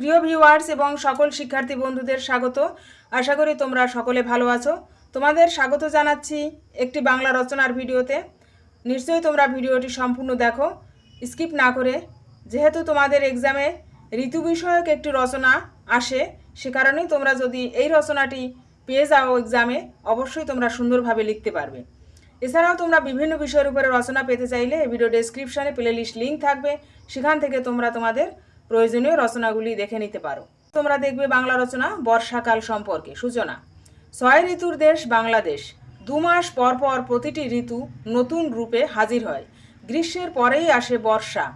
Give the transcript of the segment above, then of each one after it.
প্রিয় ভিউয়ার্স এবং সকল শিক্ষার্থী বন্ধুদের স্বাগত। আশা করি তোমরা সকলে ভালো আছো। তোমাদের স্বাগত জানাচ্ছি একটি বাংলা রচনার ভিডিওতে। নিশ্চয়ই তোমরা ভিডিওটি সম্পূর্ণ দেখো। স্কিপ না করে, যেহেতু তোমাদের এক্সামে ঋতু বিষয়ক একটি রচনা আসে, সে কারণেই তোমরা যদি এই রচনাটি পেয়ে যাও এক্সামে অবশ্যই তোমরা সুন্দরভাবে লিখতে পারবে। এছাড়াও তোমরা বিভিন্ন বিষয়ের উপরে রচনা পেতে চাইলে ভিডিও ডেসক্রিপশনে প্লেলিস্ট লিঙ্ক থাকবে। সেখান থেকে তোমরা তোমাদের প্রয়োজনীয় রচনাগুলি দেখে নিতে পারো। তোমরা দেখবে বাংলা রচনা, বর্ষাকাল সম্পর্কে সূচনা। ছয় ঋতুর দেশ বাংলাদেশ। দু মাস পর পর প্রতিটি ঋতু নতুন রূপে হাজির হয়। গ্রীষ্মের পরেই আসে বর্ষা।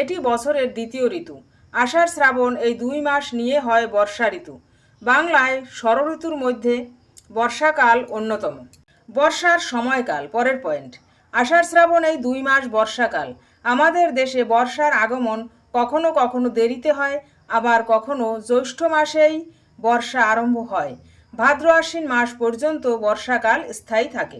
এটি বছরের দ্বিতীয় ঋতু। আষাঢ় শ্রাবণ এই দুই মাস নিয়ে হয় বর্ষা ঋতু। বাংলায় ষড়ঋতুর মধ্যে বর্ষাকাল অন্যতম। বর্ষার সময়কাল, পরের পয়েন্ট। আষাঢ় শ্রাবণ এই দুই মাস বর্ষাকাল। আমাদের দেশে বর্ষার আগমন কখনো কখনো দেরিতে হয়, আবার কখনো জ্যৈষ্ঠ মাসেই বর্ষা আরম্ভ হয়। ভাদ্র আশ্বিন মাস পর্যন্ত বর্ষাকাল স্থায়ী থাকে।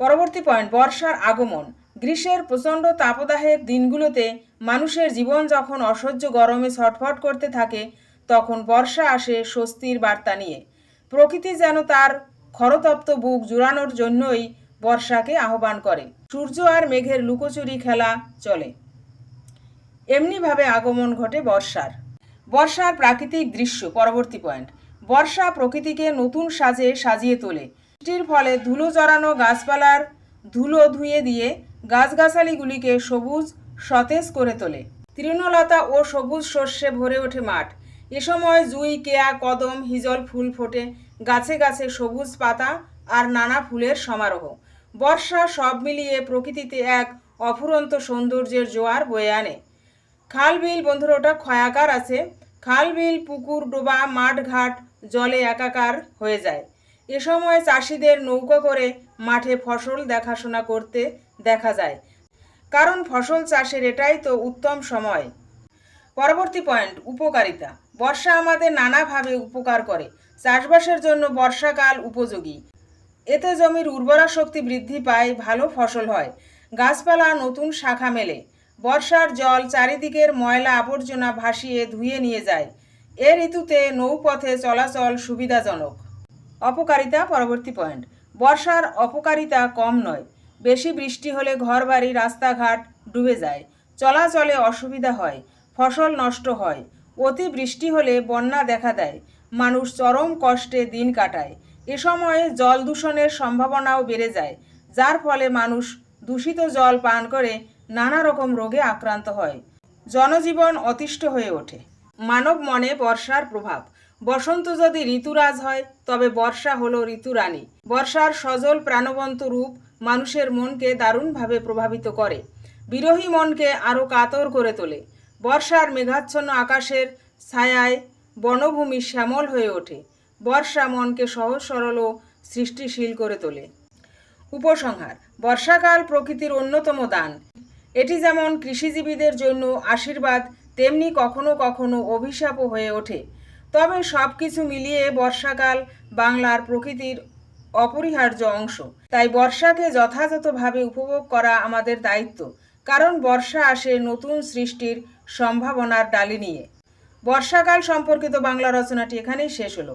পরবর্তী পয়েন্ট, বর্ষার আগমন। গ্রীষ্মের প্রচণ্ড তাপদাহের দিনগুলোতে মানুষের জীবন যখন অসহ্য গরমে ছটফট করতে থাকে, তখন বর্ষা আসে স্বস্তির বার্তা নিয়ে। প্রকৃতি যেন তার খরতপ্ত বুক জুড়ানোর জন্যই বর্ষাকে আহ্বান করে। সূর্য আর মেঘের লুকোচুরি খেলা চলে। এমনিভাবে আগমন ঘটে বর্ষার। বর্ষার প্রাকৃতিক দৃশ্য, পরবর্তী পয়েন্ট। বর্ষা প্রকৃতিকে নতুন সাজে সাজিয়ে তোলে। বৃষ্টির ফলে ধুলো জড়ানো গাছপালার ধুলো ধুয়ে দিয়ে গাছগাছালিগুলিকে সবুজ, সতেজ করে তোলে। তৃণলতা ও সবুজ শস্যে ভরে ওঠে মাঠ। এ সময় জুই, কেয়া, কদম, হিজল, ফুল ফোটে গাছে গাছে সবুজ পাতা আর নানা ফুলের সমারোহ। বর্ষা সব মিলিয়ে প্রকৃতিতে এক অফুরন্ত সৌন্দর্যের জোয়ার বয়ে আনে। খাল বিল বন্ধুরা ওটা ক্ষয়াকার আছে। খাল বিল পুকুর, ডোবা মাঠ ঘাট জলে একাকার হয়ে যায়। এ সময় চাষিদের নৌকা করে মাঠে ফসল দেখাশোনা করতে দেখা যায়। কারণ ফসল চাষের এটাই তো উত্তম সময়। পরবর্তী পয়েন্ট, উপকারিতা। বর্ষা আমাদের নানাভাবে উপকার করে। চাষবাসের জন্য বর্ষাকাল উপযোগী। এতে জমির উর্বরা শক্তি বৃদ্ধি পায়, ভালো ফসল হয়। গাছপালা নতুন শাখা মেলে। বর্ষার জল চারিদিকের ময়লা আবর্জনা ভাসিয়ে ধুয়ে নিয়ে যায়। এ ঋতুতে নৌপথে চলাচল সুবিধাজনক। অপকারিতা, পরবর্তী পয়েন্ট। বর্ষার অপকারিতা কম নয়। বেশি বৃষ্টি হলে ঘরবাড়ি, রাস্তাঘাট ডুবে যায়। চলাচলে অসুবিধা হয়। ফসল নষ্ট হয়। অতি বৃষ্টি হলে বন্যা দেখা দেয়। মানুষ চরম কষ্টে দিন কাটায়। এ সময়ে জল দূষণের সম্ভাবনাও বেড়ে যায়। যার ফলে মানুষ দূষিত জল পান করে নানা রকম রোগে আক্রান্ত হয়। জনজীবন অতিষ্ঠ হয়ে ওঠে। মানব মনে বর্ষার প্রভাব। বসন্ত যদি ঋতুরাজ হয়, তবে বর্ষা হলো ঋতুরানী বর্ষার সজল প্রাণবন্ত রূপ মানুষের মনকে দারুণভাবে প্রভাবিত করে। বিরোহী মনকে আরও কাতর করে তোলে। বর্ষার মেঘাচ্ছন্ন আকাশের ছায়ায় বনভূমি শ্যামল হয়ে ওঠে। বর্ষা মনকে সহজ সরল ও সৃষ্টিশীল করে তোলে। উপসংহার, বর্ষাকাল প্রকৃতির অন্যতম দান। এটি যেমন কৃষিজীবীদের জন্য আশীর্বাদ, তেমনি কখনো কখনো অভিশাপও হয়ে ওঠে। তবে সব কিছু মিলিয়ে বর্ষাকাল বাংলার প্রকৃতির অপরিহার্য অংশ। তাই বর্ষাকে যথাযথভাবে উপভোগ করা আমাদের দায়িত্ব, কারণ বর্ষা আসে নতুন সৃষ্টির সম্ভাবনার ডালি নিয়ে। বর্ষাকাল সম্পর্কিত বাংলা রচনাটি এখানেই শেষ হলো।